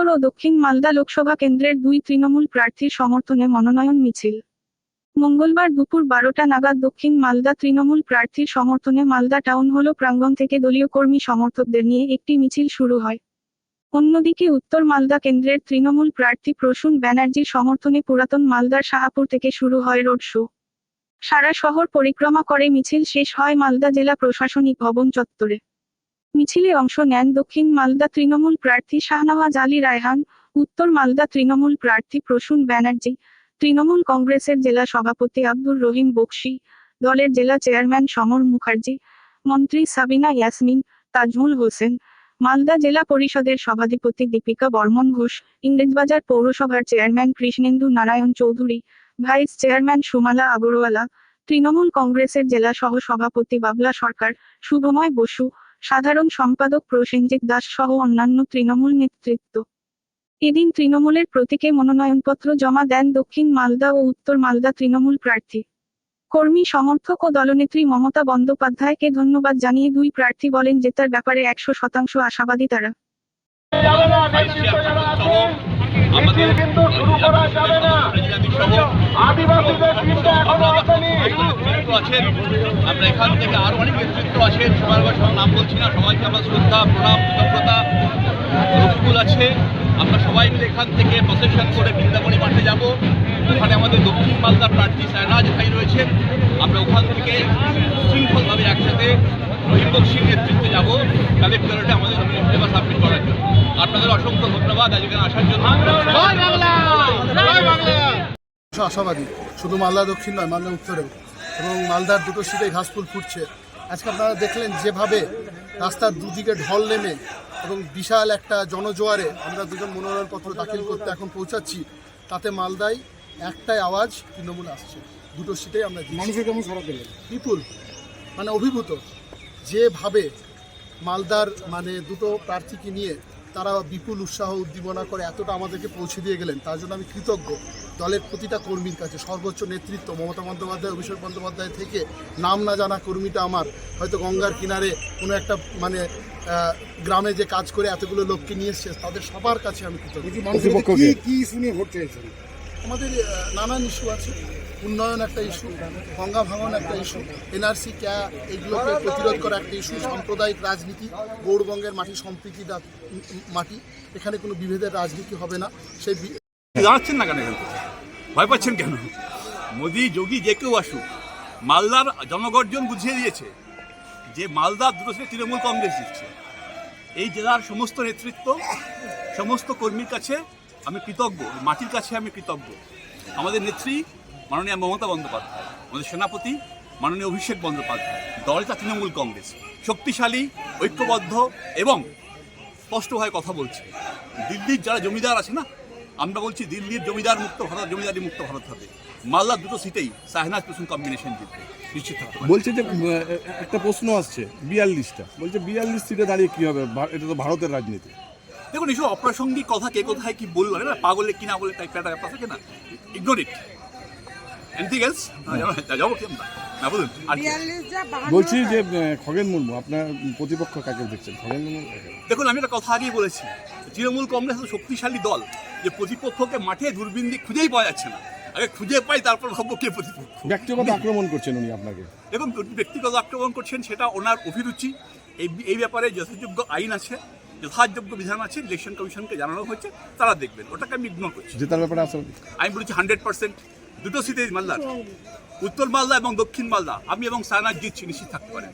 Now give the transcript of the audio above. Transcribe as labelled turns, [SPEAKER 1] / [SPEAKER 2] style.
[SPEAKER 1] উত্তর ও দক্ষিণ মালদা লোকসভা কেন্দ্রের দুই তৃণমূল প্রার্থীর সমর্থনে মনোনয়ন মিছিল। মঙ্গলবার দুপুর বারোটা নাগাদ দক্ষিণ মালদা তৃণমূল প্রার্থীর সমর্থনে মালদা টাউন হল প্রাঙ্গণ থেকে দলীয় কর্মী সমর্থকদের নিয়ে একটি মিছিল শুরু হয়। অন্যদিকে উত্তর মালদা কেন্দ্রের তৃণমূল প্রার্থী প্রসূন ব্যানার্জির সমর্থনে পুরাতন মালদার শাহাপুর থেকে শুরু হয় রোড শো। সারা শহর পরিক্রমা করে মিছিল শেষ হয় মালদা জেলা প্রশাসনিক ভবন চত্বরে। মিছিলে অংশ নেন দক্ষিণ মালদা তৃণমূল প্রার্থী শাহনওয়াজ আলী রায়হান, উত্তর মালদা তৃণমূল প্রার্থী প্রসূন ব্যানার্জি, তৃণমূল কংগ্রেসের জেলা সভাপতি আব্দুর রহিম বক্সি, দলের জেলা চেয়ারম্যান সমর মুখার্জি, মন্ত্রী সাবিনা ইয়াসমিন, তাজমুল হোসেন, মালদা জেলা পরিষদের সভাধিপতি দীপিকা বর্মন ঘোষ, ইংরেজবাজার পৌরসভার chairman Krishnendu Narayan Chowdhury, vice chairman Sumala Agarwala, Trinamool কংগ্রেসের জেলা সহ সভাপতি বাবলা সরকার, শুভময় বসু সাধারণ সম্পাদক প্রসেনজিৎ দাস সহ অন্যান্য তৃণমূল নেতৃত্ব। এদিন তৃণমূলের প্রতীকে মনোনয়নপত্র জমা দেন দক্ষিণ মালদা ও উত্তর মালদা তৃণমূল প্রার্থী। কর্মী সমর্থক ও দলনেত্রী মমতা বন্দ্যোপাধ্যায়কে ধন্যবাদ জানিয়ে দুই প্রার্থী বলেন জেতার ব্যাপারে একশো শতাংশ আশাবাদী তারা।
[SPEAKER 2] আমাদের
[SPEAKER 3] কিন্তু শুরু করা যাবে না। আদিবাসীদের চিন্তা
[SPEAKER 2] এখনও আছেন। আমরা এখান থেকে আরও অনেক নেতৃত্ব আছেন। সবার সবার নাম বলছি না। সবাইকে আমার শ্রদ্ধা প্রণাম কৃতজ্ঞতা। রসগুল আছে। আমরা সবাই মিলে এখান থেকে প্রসেশন করে বৃন্দাবনী মাঠে যাব। ওখানে আমাদের দক্ষিণ মালদার প্রার্থী সায়নাজ ভাই রয়েছেন। আমরা ওখান থেকে শৃঙ্খলভাবে একসাথে রহিম বক্সির নেতৃত্বে যাব। কালেক্টরেটে আমাদের সেবা সাবমিট করার জন্য। আপনাদের অসংখ্য ধন্যবাদ আজকে আসার জন্য।
[SPEAKER 4] আশাবাদী। শুধু মালদা দক্ষিণ নয় মালদা উত্তরেও। এবং মালদার দুটো সিটে ঘাসফুল ফুটছে। আজকে আপনারা দেখলেন যেভাবে রাস্তার দুদিকে ঢল নেমে এবং বিশাল একটা জনজোয়ারে আমরা দুজন মনোনয়নপত্র দাখিল করতে এখন পৌঁছাচ্ছি তাতে মালদায় একটাই আওয়াজ তৃণমূল আসছে। দুটো সিটেই আমরা মানুষের কেমন সারা পেলেন বিপুল মানে অভিভূত। যেভাবে মালদার মানে দুটো প্রার্থীকে নিয়ে তারা বিপুল উৎসাহ উদ্দীপনা করে এতটা আমাদেরকে পৌঁছে দিয়ে গেলেন তার জন্য আমি কৃতজ্ঞ। দলের প্রতিটা কর্মীর কাছে সর্বোচ্চ নেতৃত্ব মমতা বন্দ্যোপাধ্যায় অভিষেক বন্দ্যোপাধ্যায় থেকে নাম না জানা কর্মীটা আমার। হয়তো গঙ্গার কিনারে কোনো একটা মানে গ্রামে যে কাজ করে এতগুলো লোককে নিয়ে এসছে তাদের সবার কাছে আমি কৃতজ্ঞ।
[SPEAKER 5] কি নিয়ে ভোট চেয়েছেন?
[SPEAKER 4] আমাদের নানান ইস্যু আছে। উন্নয়ন একটা ইস্যু গঙ্গা ভাঙন একটা ইস্যু এনআরসি ক্যা, এইগুলোকে প্রতিরোধ করা একটা ইস্যু সাম্প্রদায়িক রাজনীতি, গৌরবঙ্গের মাটি সম্প্রীতি মাটি, এখানে কোনো বিভেদের রাজনীতি হবে না। সেই
[SPEAKER 2] দাঁড়াচ্ছেন না কেন এখান? ভয় পাচ্ছেন কেন? মোদি, যোগী, যে কেউ আসুক, মালদার জনগর্জন বুঝিয়ে দিয়েছে যে মালদার দুটো তৃণমূল কংগ্রেস দিচ্ছে এই জেলার সমস্ত নেতৃত্ব, সমস্ত কর্মীর কাছে আমি কৃতজ্ঞ, মাটির কাছে আমি কৃতজ্ঞ। আমাদের নেত্রী মাননীয় মমতা বন্দ্যোপাধ্যায় আমাদের সেনাপতি মাননীয় অভিষেক বন্দ্যোপাধ্যায় দলটা তৃণমূল কংগ্রেস। শক্তিশালী ঐক্যবদ্ধ এবং স্পষ্টভাবে কথা বলছে। দিল্লির যারা জমিদার আছে না আমরা বলছি দিল্লির জমিদার মুক্ত ভারত জমিদারি মুক্ত ভারত হবে। মালদার দুটো সিটেই সাহনাজ কুসুম কম্বিনেশন জিতবে নিশ্চিত
[SPEAKER 5] বলছে যে একটা প্রশ্ন আসছে বিয়াল্লিশটা। বলছে বিয়াল্লিশ সিটে দাঁড়িয়ে কী হবে? এটা তো ভারতের রাজনীতি।
[SPEAKER 2] দেখুন এসব অপ্রাসঙ্গিক কথা কে কোথায় কি বলল না পাগলে কিনা বলে টাইপ একটা ব্যাপার থাকে না। ইগনোর ইট এনিথিং এলস যাব কি? না বলুন
[SPEAKER 5] বলছি যে খগেন মুর্মু আপনার প্রতিপক্ষ কাকে দেখছেন? খগেন মুর্মু?
[SPEAKER 2] দেখুন আমি একটা কথা আগেই বলেছি। তৃণমূল কংগ্রেস শক্তিশালী দল যে প্রতিপক্ষকে মাঠে দূরবীন দিয়ে খুঁজেই পাওয়া যাচ্ছে না। আগে খুঁজে পাই তারপর ভাববো কে প্রতিপক্ষ।
[SPEAKER 5] ব্যক্তিগত আক্রমণ করছেন উনি আপনাকে।
[SPEAKER 2] এবং ব্যক্তিগত আক্রমণ করছেন সেটা ওনার অভিরুচি। এই এই ব্যাপারে যথাযোগ্য আইন আছে যথাযোগ্য বিধান আছে ইলেকশন কমিশনকে জানানো হয়েছে তারা দেখবেন ওটাকে আমি ইগনোর করছি।
[SPEAKER 5] জেতার ব্যাপারে
[SPEAKER 2] আমি বলেছি হান্ড্রেড পার্সেন্ট দুটো সিটি মালদার। উত্তর মালদা এবং দক্ষিণ মালদা। আমি এবং সায়নাথ জিৎ নিশ্চিত থাকতে পারেন।